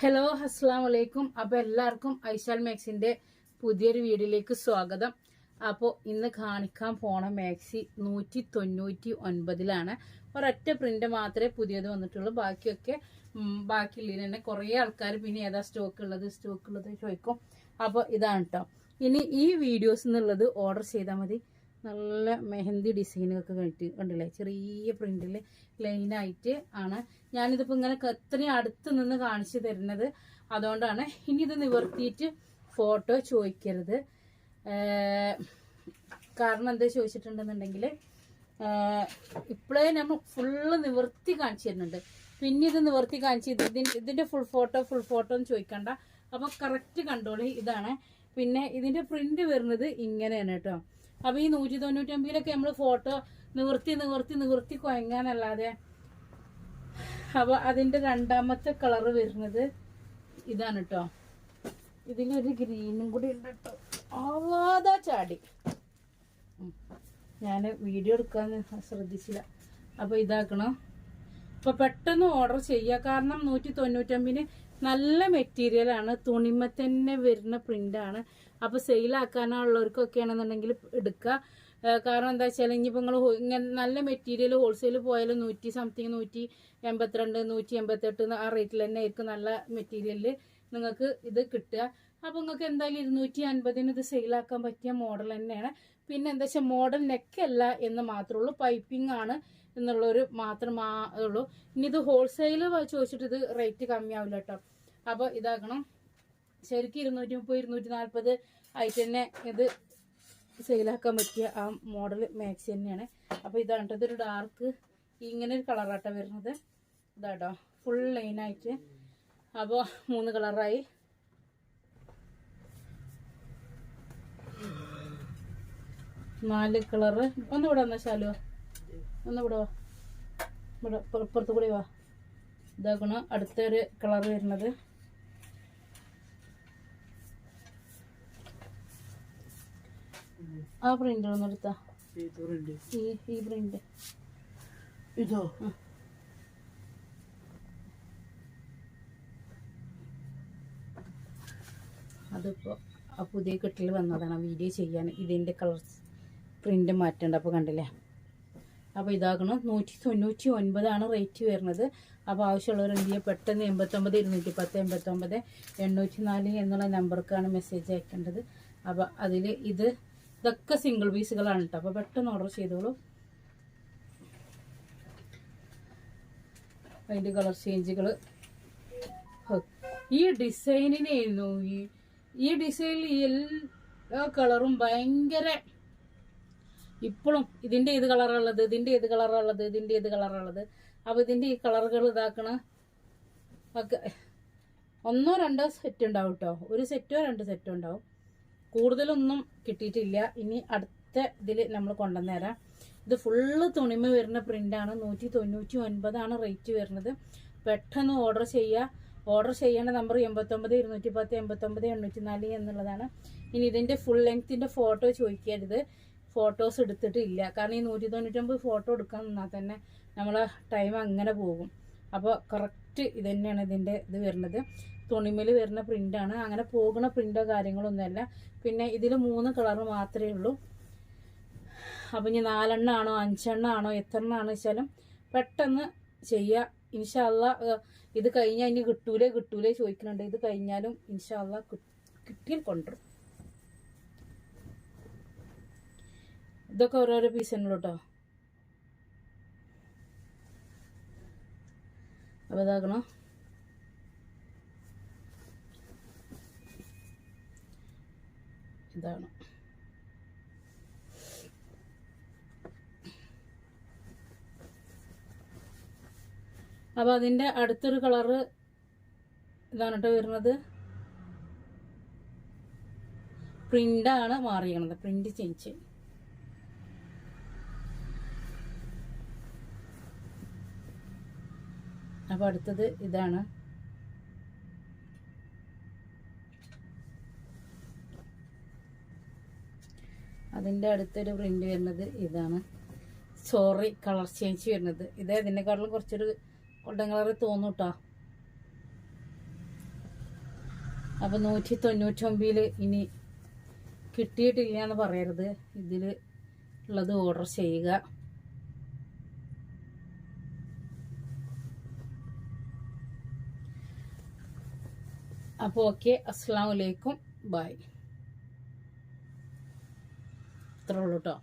Hello അസ്സാം വലൈക്കും അപ്പൊ എല്ലാവർക്കും ഐശാൽ മാക്സിന്റെ പുതിയൊരു വീഡിയോയിലേക്ക് സ്വാഗതം. അപ്പോൾ ഇന്ന് കാണിക്കാൻ പോണ മാക്സി നൂറ്റി തൊണ്ണൂറ്റി ഒൻപതിലാണ് ഒരൊറ്റ പ്രിന്റ് മാത്രമേ പുതിയത് വന്നിട്ടുള്ളൂ. ബാക്കിയൊക്കെ ബാക്കിയുള്ളതിന് തന്നെ കുറേ ആൾക്കാർ പിന്നെ ഏതാ സ്റ്റോക്ക് ഉള്ളത് സ്റ്റോക്ക് ഉള്ളത് ചോദിക്കും. അപ്പോൾ ഇതാണ് കേട്ടോ ഇനി ഈ വീഡിയോസ് എന്നുള്ളത് ഓർഡർ ചെയ്താൽ മതി. നല്ല മെഹന്തി ഡിസൈനൊക്കെ കണ്ടിട്ട് കണ്ടില്ലേ? ചെറിയ പ്രിന്റിൽ ലൈനായിട്ട് ആണ്. ഞാനിതിപ്പോൾ ഇങ്ങനെ എത്രയും അടുത്ത് നിന്ന് കാണിച്ചു തരുന്നത്. അതുകൊണ്ടാണ് ഇനി ഇത് നിവർത്തിയിട്ട് ഫോട്ടോ ചോദിക്കരുത്. കാരണം എന്താ ചോദിച്ചിട്ടുണ്ടെന്നുണ്ടെങ്കിൽ ഇപ്പോഴേ നമ്മൾ ഫുള്ള് നിവർത്തി കാണിച്ചു തരുന്നുണ്ട്. പിന്നെ ഇത് നിവർത്തി കാണിച്ച് ഇതിന്റെ ഫുൾ ഫോട്ടോ ഫുൾ ഫോട്ടോ എന്ന് ചോദിക്കണ്ട. അപ്പോൾ കറക്റ്റ് കണ്ടോളി. ഇതാണ്. പിന്നെ ഇതിന്റെ പ്രിന്റ് വരുന്നത് ഇങ്ങനെയാണ് കേട്ടോ. അപ്പൊ ഈ നൂറ്റി തൊണ്ണൂറ്റൊമ്പതിലൊക്കെ നമ്മൾ ഫോട്ടോ നിവർത്തി നിവർത്തി നിവർത്തി കുഴങ്ങാനല്ലാതെ അപ്പൊ അതിന്റെ രണ്ടാമത്തെ കളർ വരുന്നത് ഇതാണ് കേട്ടോ ഇതിലൊരു ഗ്രീനും കൂടി ഉണ്ട് കേട്ടോ ആവാതാ ചാടി. ഞാൻ വീഡിയോ എടുക്കാൻ ശ്രദ്ധിച്ചില്ല. അപ്പൊ ഇതാക്കണം. അപ്പൊ പെട്ടെന്ന് ഓർഡർ ചെയ്യുക കാരണം നൂറ്റി തൊണ്ണൂറ്റമ്പിന് നല്ല മെറ്റീരിയൽ ആണ് തുണിമ തന്നെ വരുന്ന പ്രിന്റ് ആണ് സെയിലാക്കാനുള്ളവർക്കൊക്കെയാണെന്നുണ്ടെങ്കിൽ എടുക്കുക. കാരണം എന്താ വെച്ചാൽ ഇനിയിപ്പോൾ നിങ്ങൾ ഇങ്ങനെ നല്ല മെറ്റീരിയൽ ഹോൾസെയിൽ പോയാലും നൂറ്റി സംതിങ് നൂറ്റി എൺപത്തിരണ്ട് നൂറ്റി എൺപത്തെട്ട് ആ റേറ്റിൽ തന്നെ ആയിരിക്കും നല്ല മെറ്റീരിയലിൽ നിങ്ങൾക്ക് ഇത് കിട്ടുക. അപ്പോൾ നിങ്ങൾക്ക് എന്തായാലും ഇരുന്നൂറ്റി അൻപതിന് ഇത് സെയിലാക്കാൻ പറ്റിയ മോഡൽ തന്നെയാണ്. പിന്നെ എന്താ വെച്ചാൽ മോഡൽ നെക്കല്ല എന്ന് മാത്രമേ ഉള്ളൂ പൈപ്പിംഗ് ആണ് എന്നുള്ളൊരു മാത്രം മാ- ഉള്ളൂ. ഇനി ഇത് ഹോൾസെയിൽ ചോദിച്ചിട്ട് ഇത് റേറ്റ് കമ്മിയാവില്ല കേട്ടോ അപ്പോൾ ഇതാക്കണം ശരിക്കും ഇരുന്നൂറ്റി മുപ്പത് ഇരുന്നൂറ്റി നാൽപ്പത് ആയിട്ട് തന്നെ ഇത് സെയിലാക്കാൻ പറ്റിയ ആ മോഡൽ മാക്സി തന്നെയാണ്. അപ്പോൾ ഇതാണ്. ഇതൊരു ഡാർക്ക് ഇങ്ങനെ ഒരു കളറാട്ട വരുന്നത്. ഇതാട്ടോ ഫുൾ ലൈനായിട്ട് അപ്പോൾ മൂന്ന് കളറായി നാല് കളറ് ഒന്ന് ഇവിടെ വന്നാ ശാലോ ഒന്ന് ഇവിടെ വാ. ഇവിടെ പുറത്തു കൂടി വാ. ഇതാക്കണം അടുത്തൊരു കളർ വരുന്നത്. ആ പ്രിന്റ് ഒന്ന് എടുത്താ. ഈ ഈ പ്രിന്റ് ഇതോ? അതിപ്പോൾ ആ പുതിയ കെട്ടിൽ വന്നതാണ് വീഡിയോ ചെയ്യാൻ. ഇതിന്റെ കളർ പ്രിന്റ് മാറ്റേണ്ട. അപ്പോൾ കണ്ടില്ലേ? അപ്പോൾ ഇതാകണം. നൂറ്റി തൊണ്ണൂറ്റി ഒൻപതാണ് റേറ്റ് വരുന്നത്. അപ്പോൾ ആവശ്യമുള്ളവർ എന്ത് ചെയ്യുക പെട്ടെന്ന് എൺപത്തൊമ്പത് ഇരുന്നൂറ്റി പത്ത് എൺപത്തൊമ്പത് എണ്ണൂറ്റി നാല് എന്നുള്ള നമ്പർക്കാണ് മെസ്സേജ് അയക്കേണ്ടത്. അപ്പോൾ അതിൽ ഇത് ഇതൊക്കെ സിംഗിൾ പീസുകളാണ് കേട്ടോ അപ്പോൾ പെട്ടെന്ന് ഓർഡർ ചെയ്തോളൂ. അതിന്റെ കളർ ചേഞ്ചുകൾ ഈ ഡിസൈനിനായിരുന്നു ഈ ഈ ഡിസൈനിൽ എല്ലാ കളറും ഭയങ്കര ഇപ്പോഴും ഇതിന്റെ ഏത് കളറുള്ളത് ഇതിന്റെ ഏത് കളറുള്ളത് ഇതിന്റെ ഏത് കളറുള്ളത് അപ്പൊ ഇതിന്റെ ഈ കളറുകൾ ഇതാക്കണ ഒക്കെ ഒന്നോ രണ്ടോ സെറ്റ് ഉണ്ടാവും കേട്ടോ ഒരു സെറ്റോ രണ്ട് സെറ്റോ ഉണ്ടാവും. കൂടുതലൊന്നും കിട്ടിയിട്ടില്ല. ഇനി അടുത്ത ഇതിൽ നമ്മൾ കൊണ്ടുവന്നേരാം ഇത് ഫുള്ള് തുണിമ വരുന്ന പ്രിന്റാണ് നൂറ്റി തൊണ്ണൂറ്റി ഒൻപതാണ് റേറ്റ് വരുന്നത്. പെട്ടെന്ന് ഓർഡർ ചെയ്യുക ഓർഡർ ചെയ്യേണ്ട നമ്പർ എൺപത്തൊമ്പത് ഇരുന്നൂറ്റി പത്ത് എൺപത്തൊമ്പത് എണ്ണൂറ്റി നാല് എന്നുള്ളതാണ്. ഇനി ഇതിന്റെ ഫുൾ ലെങ്ത്തിന്റെ ഫോട്ടോ ചോദിക്കരുത്. ഫോട്ടോസ് എടുത്തിട്ടില്ല. കാരണം ഈ നൂറ്റി തൊണ്ണൂറ്റൊമ്പത് ഫോട്ടോ എടുക്കാൻ നിന്നാൽ തന്നെ നമ്മളെ ടൈം അങ്ങനെ പോകും. അപ്പോൾ കറക്റ്റ് ഇത് തന്നെയാണ് ഇതിന്റെ ഇത് വരുന്നത്. തുണിമേൽ വരുന്ന പ്രിന്റാണ് അങ്ങനെ പോകുന്ന പ്രിന്റോ കാര്യങ്ങളൊന്നുമല്ല പിന്നെ ഇതിൽ മൂന്ന് കളർ മാത്രമേ ഉള്ളൂ. അപ്പം ഇനി നാലെണ്ണ ആണോ അഞ്ചെണ്ണ ആണോ വെച്ചാലും പെട്ടെന്ന് ചെയ്യുക ഇൻഷാല്ല ഇത് കഴിഞ്ഞാൽ ഇനി കിട്ടൂലേ കിട്ടൂലേ ചോദിക്കുന്നുണ്ട് ഇത് കഴിഞ്ഞാലും ഇൻഷാല്ല കിട്ടിയാൽ കൊണ്ടുവരും. ഇതൊക്കെ ഓരോരോ പീസ് അപ്പോൾ ഇതാക്കണം. ഇതാണ്. അപ്പോൾ അതിന്റെ അടുത്തൊരു കളറ് ഇതാണ് കേട്ടോ വരുന്നത്. പ്രിന്റാണ് മാറിയണത് പ്രിന്റ് ചേഞ്ച്. അപ്പോൾ അടുത്തത് ഇതാണ്. അതിന്റെ അടുത്തൊരു പ്രിന്റ് വരുന്നത് ഇതാണ്. സോറി കളർ ചേഞ്ച് വരുന്നത്. ഇത് ഇതിനെക്കാട്ടിലും കുറച്ചൊരു ഗോൾഡൻ കളർ തോന്നൂട്ടോ കേട്ടോ അപ്പോൾ നൂറ്റി തൊണ്ണൂറ്റൊമ്പതിൽ ഇനി കിട്ടിയിട്ടില്ല എന്ന് പറയരുത്. ഇതിൽ ഉള്ളത് ഓർഡർ ചെയ്യുക. അപ്പോൾ ഓക്കെ അസ്സാം വലൈക്കും ബായ് ഇത്രേ ഉള്ളൂ കേട്ടോ